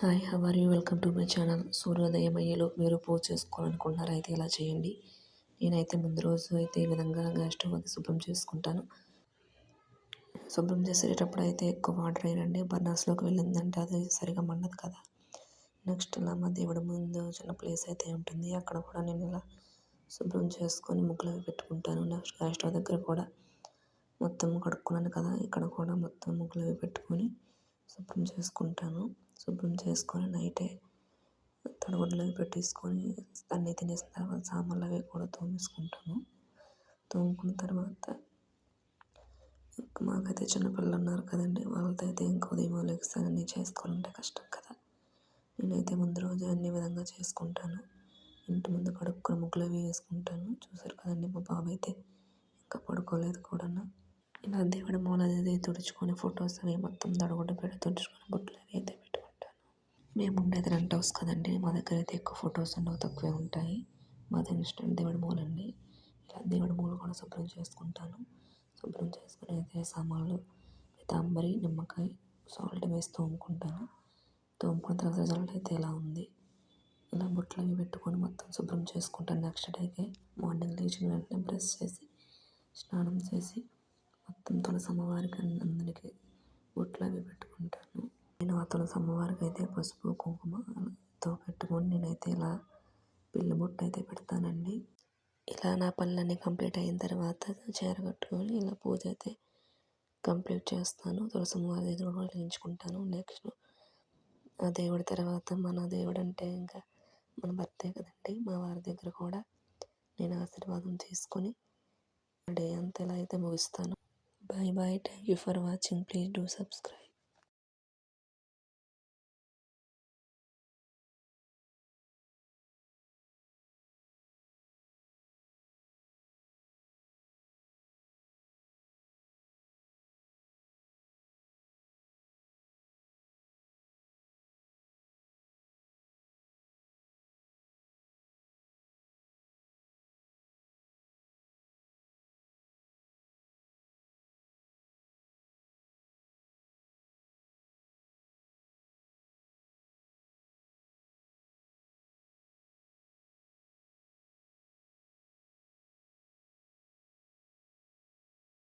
Hi how are you welcome to my channel సూర్యోదయం అయ్యేలో మీరు పూజ చేసుకోవాలనుకుంటున్నారు? అయితే ఇలా చేయండి. నేనైతే ముందు రోజు అయితే ఈ విధంగా గ్యాస్ స్టవ్ అది శుభ్రం చేసుకుంటాను. శుభ్రం చేసేటప్పుడు అయితే ఎక్కువ వాటర్ అయినండి. బర్నర్స్లోకి వెళ్ళిందంటే అది సరిగా మండదు కదా. నెక్స్ట్ ఇలా మా దేవుడి ముందు చిన్న ప్లేస్ అయితే ఉంటుంది. అక్కడ కూడా నేను ఇలా శుభ్రం చేసుకొని ముగ్గులు అవి పెట్టుకుంటాను. నెక్స్ట్ గ్యాస్ స్టవ్ దగ్గర కూడా మొత్తం కడుక్కున్నాను కదా. ఇక్కడ కూడా మొత్తం ముగ్గులు పెట్టుకొని శుభ్రం చేసుకుంటాను. శుభ్రం చేసుకొని నైటే తడగుడ్డలు పెట్టేసుకొని అన్నీ తినేసిన తర్వాత సామాన్లు అవి కూడా తోమేసుకుంటాము తోముకున్న తర్వాత మాకైతే చిన్నపిల్లలు ఉన్నారు కదండి వాళ్ళతో అయితే ఇంకా ఉదయం లెగిస్తాను అన్నీ చేసుకోవాలంటే కష్టం కదా. నేనైతే ముందు రోజు అన్ని విధంగా చేసుకుంటాను. ఇంటి ముందు కడుక్కుని ముగ్గులు అవి వేసుకుంటాను. చూసారు కదండి మా బాబు అయితే ఇంకా పడుకోలేదు కూడా ఇలా దేవుడి మూల అది తుడుచుకొని ఫొటోస్ అవి మొత్తం తడగొడ్డ పెట్టి తుడుచుకొని బుట్టలు అవి అయితే మేము ఉండేది రెంట్ హౌస్ కదండి. మా దగ్గర అయితే ఎక్కువ ఫొటోస్ ఉండవు తక్కువే ఉంటాయి. మాది ఇన్స్టెంట్ దేవుడి మూల అండి ఇలా దేవుడి మూల కూడా శుభ్రం చేసుకుంటాను. శుభ్రం చేసుకుని అయితే సామాన్లు తాంబరి నిమ్మకాయ సాల్ట్ వేసి తోముకుంటాను. తోముకున్న తర్వాత రిజల్ట్ అయితే ఇలా ఉంది? ఇలా బుట్టలు అవి పెట్టుకొని మొత్తం శుభ్రం చేసుకుంటాను నెక్స్ట్ డేకి మార్నింగ్ లేచిన వెంటనే బ్రష్ చేసి స్నానం చేసి మొత్తం తులసి అమ్మవారికి అందరికీ బొట్లు అవి పెట్టుకుంటాను. నేను ఆ తులసి అమ్మవారికి అయితే పసుపు కుంకుమతో పెట్టుకొని నేనైతే ఇలా పిల్లి బొట్టు అయితే పెడతానండి. ఇలా నా పనులన్నీ కంప్లీట్ అయిన తర్వాత చీర కట్టుకొని ఇలా పూజ అయితే కంప్లీట్ చేస్తాను. తులసమ్మవారి దగ్గర కూడా వేయించుకుంటాను నెక్స్ట్ ఆ దేవుడి తర్వాత మన దేవుడు అంటే ఇంకా మన భర్తే కదండి. మా వారి దగ్గర కూడా నేను ఆశీర్వాదం తీసుకొని డే అంతా ఇలా అయితే ముగిస్తాను. Bye bye thank you for watching please do subscribe